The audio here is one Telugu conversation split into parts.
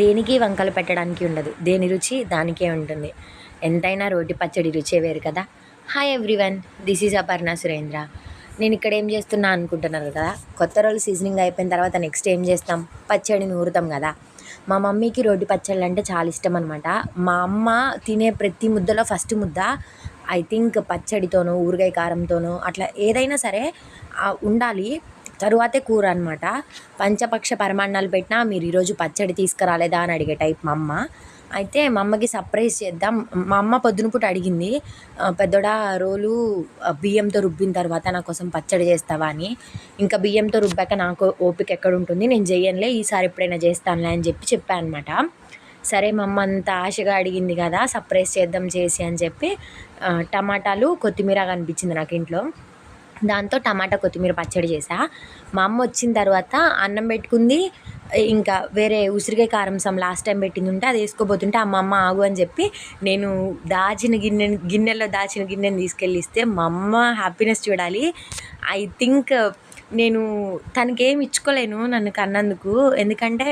దేనికి వంకలు పెట్టడానికి ఉండదు. దేని రుచి దానికే ఉంటుంది. ఎంతైనా రోటి పచ్చడి రుచే వేరు కదా. Hi everyone this is Aparna Surendra నేను ఇక్కడ ఏం చేస్తున్నా అనుకుంటున్నారు కదా? కొత్త రోజు సీజనింగ్ అయిపోయిన తర్వాత నెక్స్ట్ ఏం చేస్తాం? పచ్చడి నూరుతాం కదా. మా మమ్మీకి రోటి పచ్చళ్ళు అంటే చాలా ఇష్టం అనమాట మా అమ్మ తినే ప్రతి ముద్దలో ఫస్ట్ ముద్ద ఐ థింక్ పచ్చడితోనో ఊరగాయ కారంతోనో అట్లా ఏదైనా సరే ఉండాలి. తరువాతే కూర అనమాట పంచపక్ష పరమాన్నాలు పెట్టినా మీరు ఈరోజు పచ్చడి తీసుకురాలేదా అని అడిగే టైప్ మా అమ్మ. అయితే మా అమ్మకి సర్ప్రైజ్ చేద్దాం. మా అమ్మ పొద్దున పూట అడిగింది పెద్దోడా రోలు బియ్యంతో రుబ్బిన తర్వాత నా కోసం పచ్చడి చేస్తావా అని. ఇంకా బియ్యంతో రుబ్బాక నాకు ఓపిక ఎక్కడ ఉంటుంది? నేను చెయ్యనులే ఈసారి ఎప్పుడైనా చేస్తానులే అని చెప్పి చెప్పాను అనమాట సరే మా అమ్మ అంత ఆశగా అడిగింది కదా సర్ప్రైజ్ చేద్దాం చేసి అని చెప్పి టమాటాలు కొత్తిమీర కనిపించింది నాకు ఇంట్లో. దాంతో టమాటా కొత్తిమీర పచ్చడి చేసా మా అమ్మ వచ్చిన తర్వాత అన్నం పెట్టుకుంది. ఇంకా వేరే ఉసిరికాయ కారం సమ్ లాస్ట్ టైం పెట్టింది ఉంటే అది వేసుకోబోతుంటే అమ్మ అమ్మ ఆగు అని చెప్పి నేను దాచిన గిన్నె గిన్నెలో దాచిన గిన్నెని తీసుకెళ్ళి ఇస్తే మా అమ్మ హ్యాపీనెస్ చూడాలి. ఐ థింక్ నేను తనకేం ఇచ్చుకోలేను నన్ను కన్నందుకు. ఎందుకంటే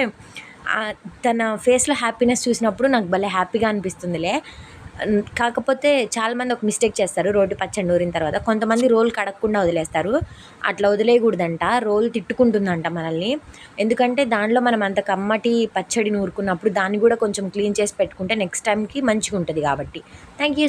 తన ఫేస్లో హ్యాపీనెస్ చూసినప్పుడు నాకు భలే హ్యాపీగా అనిపిస్తుందిలే. కాకపోతే చాలామంది ఒక మిస్టేక్ చేస్తారు రోడ్డు పచ్చడి నూరిన తర్వాత. కొంతమంది రోల్ కడగకుండా వదిలేస్తారు. అట్లా వదిలేయకూడదంట రోల్ తిట్టుకుంటుందంట మనల్ని. ఎందుకంటే దానిలో మనం అంత కమ్మటి పచ్చడి నూరుకున్నప్పుడు దాన్ని కూడా కొంచెం క్లీన్ చేసి పెట్టుకుంటే నెక్స్ట్ టైంకి మంచిగా ఉంటుంది కాబట్టి. Thank you